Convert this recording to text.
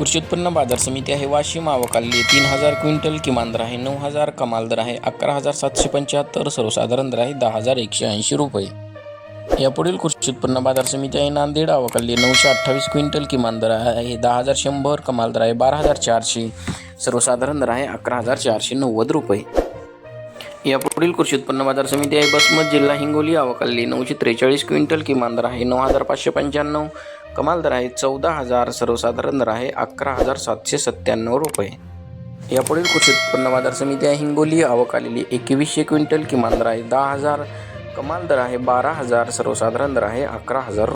कृषी उत्पन्न बाजार समिती आहे. वाशिम आवकाली तीन हजार क्विंटल किमान दर आहे नऊ हजार कमाल दर आहे अकरा हजार सातशे पंच्याहत्तर सर्वसाधारण दर आहे दहा हजार एकशे ऐंशी रुपये. यापुढील कृषी उत्पन्न बाजार समिती आहे नांदेड आवकाली नऊशे अठ्ठावीस क्विंटल किमान दर आहे दहा हजार शंभर कमाल दर आहे बारा हजार चारशे सर्वसाधारण दर आहे अकरा हजार चारशे नव्वद रुपये. यापुढील कृषी उत्पन्न बाजार समिती आहे बसमत जिल्हा हिंगोली आवकाली नऊशे त्रेचाळीस क्विंटल किमान दर आहे नऊ हजार पाचशे पंच्याण्णव कमाल दर आहे चौदा हजार सर्वसाधारण दर आहे अकरा हजार सातशे सत्त्याण्णव रुपये. यापुढील कृषी उत्पन्न बाजार समिती आहे हिंगोली. आवक आलेली एकवीसशे क्विंटल किमान दर आहे दहा हजार. कमाल दर आहे बारा हजार सर्वसाधारण दर आहे अकरा हजार